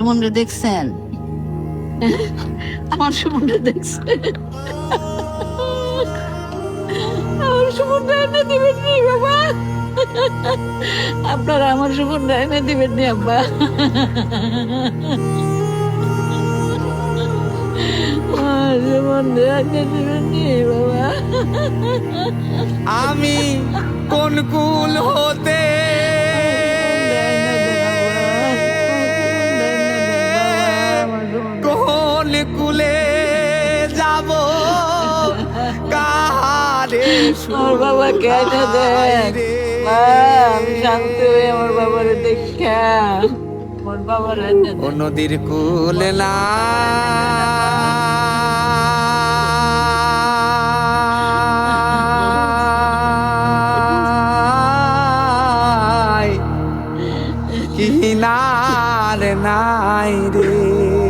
সুমনরে দেখছেন? আমার সুমনরে দেখছেন আমার সুমনটা এনে দিবেন নি বাবা। আপনারা আমার সুমনটা এনে দিবেন নি আব্বা। আমি কোন কুল হতে কুলে যাব। কাহারে আমার বাবা কেন দেন আমি শান্তি হয়ে আমার বাবারে দেখা। আমার বাবার ও নদীর কুল না। কিনার নাই রে।